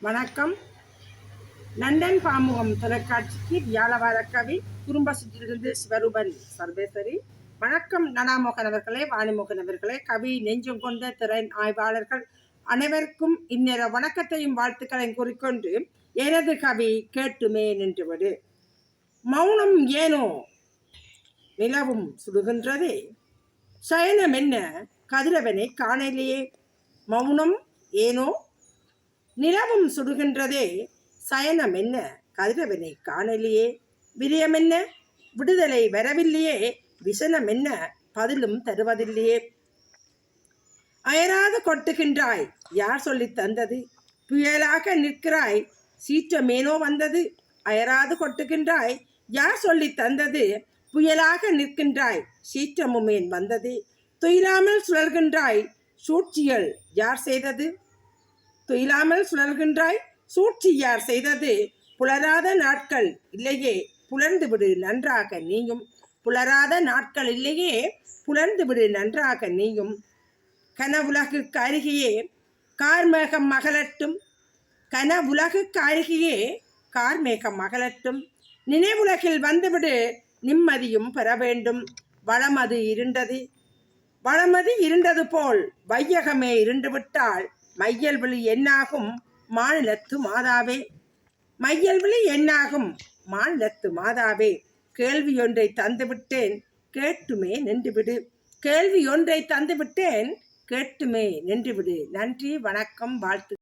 வணக்கம். லண்டன் பாமுகம் தொலைக்காட்சிக்கு வியாழவார கவி குடும்பத்திலிருந்து சிவரூபன் சர்வேஸ்வரி. வணக்கம் நடாமோகன் அவர்களே வாணிமோகன் அவர்களே. கவி நெஞ்சம் கொண்ட திறன் ஆய்வாளர்கள் அனைவருக்கும் இந்நேர வணக்கத்தையும் வாழ்த்துக்களையும் கூறிக்கொண்டு எனது கவி கேட்டுமே நின்றுவிடு. மௌனம் ஏனோ நிலவும் சுடுகின்றதே. சயனம் என்ன கதிரவனை காணலையே. மௌனம் ஏனோ நிலவும் சுடுகின்றதே சயனம் என்ன? கதிரவனை காணலையே. விரயம் என்ன? விடுதலை வரவில்லையே. விசனம் என்ன? பதிலும் தருவதில்லையே. அயராது கொட்டுகின்றாய். யார் சொல்லி தந்தது? புயலாக நிற்கிறாய். சீற்றமேனோ வந்தது? அயராது கொட்டுகின்றாய். யார் சொல்லி தந்தது? புயலாக நிற்கின்றாய். சீற்றமுமேன் வந்தது? துயிலாமல் சுழல்கின்றாய். சூழ்ச்சியல் யார் செய்தது? துயிலாமல் சுழல்கின்றாய். சூழ்ச்சி யார் செய்தது புலராத நாட்கள் இல்லையே புலர்ந்து விடு நன்றாக நீயும். புலராத நாட்கள் இல்லையே புலர்ந்து விடு நன்றாக நீயும். கனவுலகுக்கு அருகியே கார்மேகம் மகளட்டும் கனவுலகுக்கு அருகியே கார்மேகம் மகளட்டும் நினைவுலகில் வந்துவிடு நிம்மதியும் பெற வேண்டும். வளமது இருண்டது. வளமது இருண்டது போல் வையகமே இருண்டுவிட்டால் மையல்விழி மையல் என்னாகும் மாநிலத்து மாதாவே. மையல்விழி என்னாகும் மாநிலத்து மாதாவே. கேள்வி ஒன்றை தந்துவிட்டேன் கேட்டுமே நின்றுவிடு. கேள்வி ஒன்றை தந்துவிட்டேன் கேட்டுமே நின்றுவிடு. நன்றி வணக்கம் வாழ்த்து.